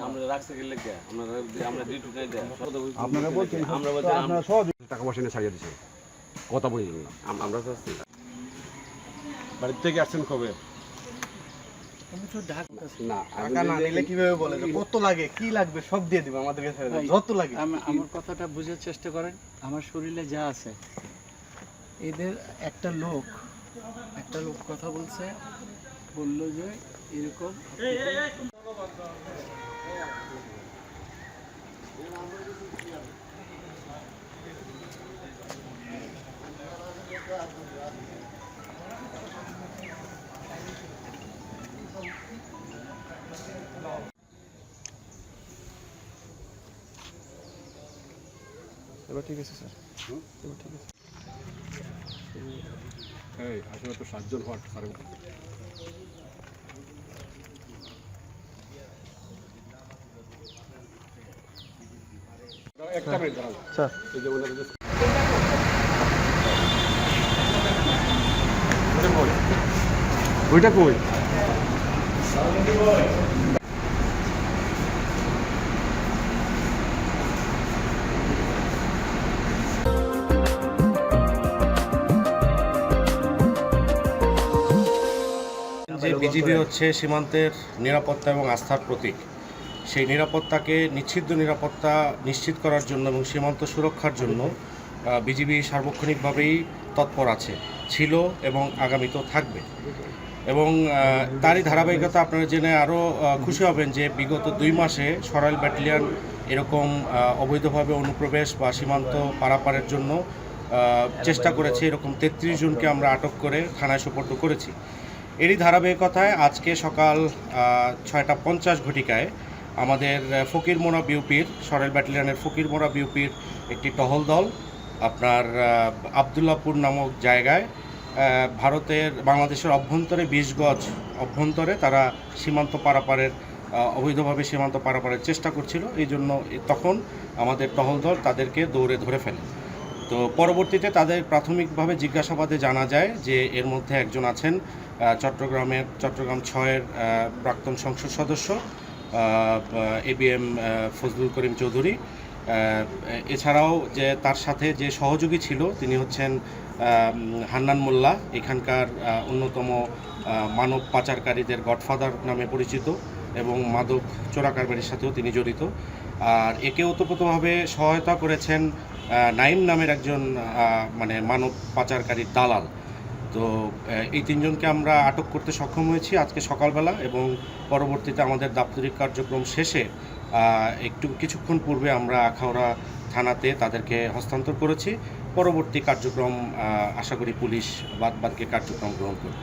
আমরা রাখতে গেলে কে আমরা আমরা ডিউটি নাই দেয়। আপনারা বলছেন আমরা বলছি আপনারা সহযোগিতা টাকা পয়সা নিয়ে ছাড়িয়ে দিচ্ছে কথা বলি আমরা চাচ্ছি বাড়ির থেকে আসছেন কবে? না টাকা না নিলে কীভাবে বলে যে কত লাগে? কি লাগবে? সব দিয়ে দিব আমাদেরকে ছেড়ে দাও যত লাগে। আম- আমার কথাটা বুঝার চেষ্টা করেন। আমার শরীরে যা আছে। এদের একটা লোক একটা লোক কথা বলছে। বলল যে এরকম এবার ঠিক আছে স্যার। এবার ঠিক আছে। এই আসলে তো সাতজন হওয়ার স্যার একটা মিনিট দাঁড়ান। স্যার। এই যে ওনারা ওইটা কই? যে বিজিবি হচ্ছে সীমান্তের নিরাপত্তা এবং আস্থার প্রতীক সেই নিরাপত্তাকে নিশ্চিদ্র নিরাপত্তা নিশ্চিত করার জন্য এবং সীমান্ত সুরক্ষার জন্য বিজিবি সার্বক্ষণিকভাবেই তৎপর আছে ছিল এবং আগামীতেও থাকবে। এবং তারই ধারাবাহিকতা আপনারা জেনে আরও খুশি হবেন যে বিগত দুই মাসে সরাইল ব্যাটালিয়ান এরকম অবৈধভাবে অনুপ্রবেশ বা সীমান্ত পারাপারের জন্য চেষ্টা করেছে এরকম তেত্রিশ জনকে আমরা আটক করে থানায় সুপর্দ করেছি। এরই ধারাবাহিকতায় আজকে সকাল ছয়টা পঞ্চাশ ঘটিকায় আমাদের আহ, ফকিরমোড়া বিউপির সরেল ব্যাটালিয়নের ফকিরমোড়া বিউপির একটি টহল দল আপনার আবদুল্লাপুর নামক জায়গায় ভারতের বাংলাদেশের অভ্যন্তরে বিশ গজ অভ্যন্তরে তারা সীমান্ত পারাপারের অবৈধভাবে সীমান্ত পারাপারের চেষ্টা করছিল। এই জন্য তখন আমাদের টহল দল তাদেরকে দৌড়ে ধরে ফেলে। তো পরবর্তীতে তাদের প্রাথমিকভাবে জিজ্ঞাসাবাদে জানা যায় যে এর মধ্যে একজন আছেন চট্টগ্রামের চট্টগ্রাম ছয়ের প্রাক্তন সংসদ সদস্য A B M Fazlul Karim Chowdhury. এছাড়াও যে তার সাথে যে সহযোগী ছিল তিনি হচ্ছেন হান্নান মোল্লা, এখানকার অন্যতম মানব পাচারকারীদের গডফাদার নামে পরিচিত। এবং মাদক চোরাকারবারির সাথেও তিনি জড়িত। আর একে ওতপ্রোতভাবে সহায়তা করেছেন নাইম নামের একজন মানে মানব পাচারকারীর দালাল। তো এই তিনজনকে আমরা আটক করতে সক্ষম হয়েছি আজকে সকালবেলা এবং পরবর্তীতে আমাদের দাপ্তরিক কার্যক্রম শেষে একটু কিছুক্ষণ পূর্বে আমরা আখাউড়া থানাতে তাদেরকে হস্তান্তর করেছি। পরবর্তী কার্যক্রম আশা করি পুলিশ বাদ বাদকে কার্যক্রম গ্রহণ করবে।